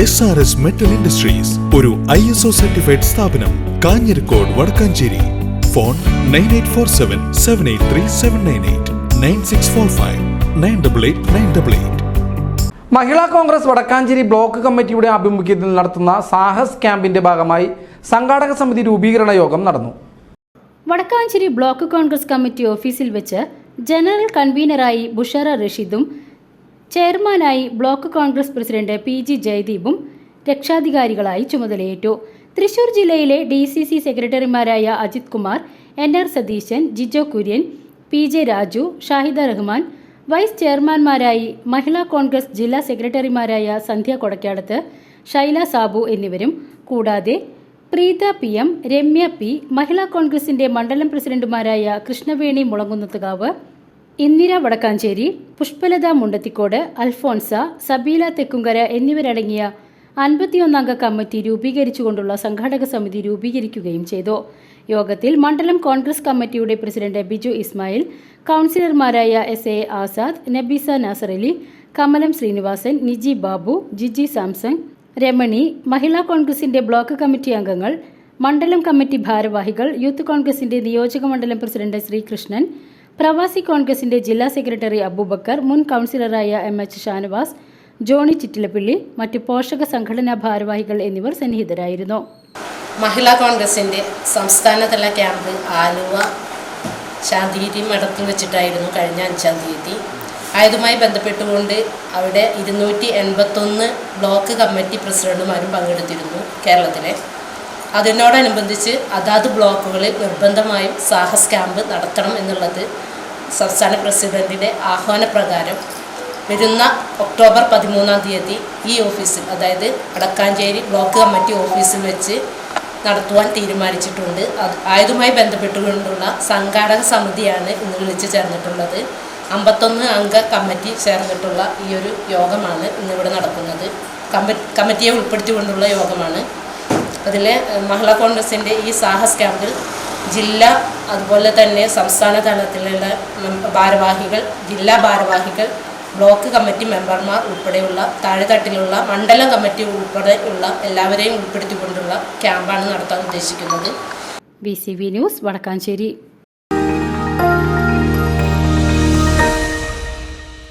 S R S metal industries ഒരു I S O certified സ്ഥാപനം Kanjirakode Vadakkanchery. Phone nine eight four seven seven eight three seven nine eight nine six four five nine double eight nine double eight Mahila Congress Vadakkanchery block കമ്മിറ്റിയുടെ ആഭിമുഖ്യത്തിൽ നടത്തുന്ന സാഹസ് ക്യാമ്പിന്റെ ഭാഗമായി സംഘാടക സമിതി രൂപീകരണ യോഗം നടന്നു. വടക്കാഞ്ചേരി ബ്ലോക്ക് കോൺഗ്രസ് കമ്മിറ്റി ഓഫീസിൽ വെച്ച് ജനറൽ കൺവീനറായി ബുഷറ റഷീദും ചെയർമാനായി block Congress president P G ജയദീപും രക്ഷാധികാരികളായി ചുമതലയേറ്റു. തൃശൂർ ജില്ലയിലെ ഡി സി സി സെക്രട്ടറിമാരായ Ajith Kumar N R Satheesan Jijo Kurian P J Raju Shahida Rahman vice ചെയർമാൻമാരായി Mahila Congress ജില്ലാ സെക്രട്ടറിമാരായ സന്ധ്യ കൊടക്കാടത്ത് ഷൈല സാബു എന്നിവരും കൂടാതെ Preetha P M Ramya P Mahila കോൺഗ്രസിന്റെ മണ്ഡലം പ്രസിഡന്റുമാരായ കൃഷ്ണവേണി മുളങ്കുന്നത്തുകാവ് ഇന്ദിര വടക്കാഞ്ചേരി പുഷ്പലത മുണ്ടത്തിക്കോട് അൽഫോൺസ സബീല തെക്കുങ്കര എന്നിവരടങ്ങിയ അൻപത്തിയൊന്നംഗ കമ്മിറ്റി രൂപീകരിച്ചുകൊണ്ടുള്ള സംഘാടക സമിതി രൂപീകരിക്കുകയും ചെയ്തു. യോഗത്തിൽ മണ്ഡലം കോൺഗ്രസ് കമ്മിറ്റിയുടെ പ്രസിഡന്റ് ബിജു ഇസ്മായിൽ കൗൺസിലർമാരായ S A Azad Nabeesa Nasarali Kamalam Sreenivasan Niji Babu Jiji Samsung Ramani Mahila കോൺഗ്രസിന്റെ ബ്ലോക്ക് കമ്മിറ്റി അംഗങ്ങൾ മണ്ഡലം കമ്മിറ്റി ഭാരവാഹികൾ യൂത്ത് കോൺഗ്രസിന്റെ നിയോജക മണ്ഡലം പ്രസിഡന്റ് ശ്രീകൃഷ്ണൻ പ്രവാസി കോൺഗ്രസിന്റെ ജില്ലാ സെക്രട്ടറി അബൂബക്കർ മുൻ കൗൺസിലറായ M H Shanavas Johnny Chittilappilly മറ്റ് പോഷക സംഘടനാ ഭാരവാഹികൾ എന്നിവർ സന്നിഹിതരായിരുന്നു. മഹിളാ കോൺഗ്രസിന്റെ സംസ്ഥാനതല ക്യാമ്പ് ആലുവ ശാന്തിഗിരി മഠത്തിൽ വെച്ചിട്ടായിരുന്നു കഴിഞ്ഞ അഞ്ചാം തീയതി. ആയതുമായി ബന്ധപ്പെട്ടുകൊണ്ട് അവിടെ ഇരുന്നൂറ്റി എൺപത്തൊന്ന് ബ്ലോക്ക് കമ്മിറ്റി പ്രസിഡന്റുമാരും പങ്കെടുത്തിരുന്നു കേരളത്തിലെ. അതിനോടനുബന്ധിച്ച് അതാത് ബ്ലോക്കുകളിൽ നിർബന്ധമായും സാഹസ് ക്യാമ്പ് നടത്തണം എന്നുള്ളത് സംസ്ഥാന പ്രസിഡന്റിന്റെ ആഹ്വാനപ്രകാരം. വരുന്ന ഒക്ടോബർ പതിമൂന്നാം തീയതി ഈ ഓഫീസിൽ അതായത് വടക്കാഞ്ചേരി ബ്ലോക്ക് കമ്മിറ്റി ഓഫീസിൽ വെച്ച് നടത്തുവാൻ തീരുമാനിച്ചിട്ടുണ്ട്. അത് ആയതുമായി ബന്ധപ്പെട്ടുകൊണ്ടുള്ള സംഘാടക സമിതിയാണ് ഇന്ന് വിളിച്ചു ചേർന്നിട്ടുള്ളത്. അമ്പത്തൊന്ന് അംഗ കമ്മിറ്റി ചേർന്നിട്ടുള്ള ഈ ഒരു യോഗമാണ് ഇന്നിവിടെ നടക്കുന്നത്. കമ്മ കമ്മിറ്റിയെ ഉൾപ്പെടുത്തിക്കൊണ്ടുള്ള യോഗമാണ്. അതിൽ മഹിളാ കോൺഗ്രസിന്റെ ഈ സാഹസ് ക്യാമ്പിൽ ജില്ല അതുപോലെ തന്നെ സംസ്ഥാന തലത്തിലുള്ള ഭാരവാഹികൾ ജില്ലാ ഭാരവാഹികൾ ബ്ലോക്ക് കമ്മിറ്റി മെമ്പർമാർ ഉൾപ്പെടെയുള്ള താഴെത്തട്ടിലുള്ള മണ്ഡലം കമ്മിറ്റി ഉൾപ്പെടെയുള്ള എല്ലാവരെയും ഉൾപ്പെടുത്തിക്കൊണ്ടുള്ള ക്യാമ്പാണ് നടത്താൻ ഉദ്ദേശിക്കുന്നത്. B news Vadakkanchery.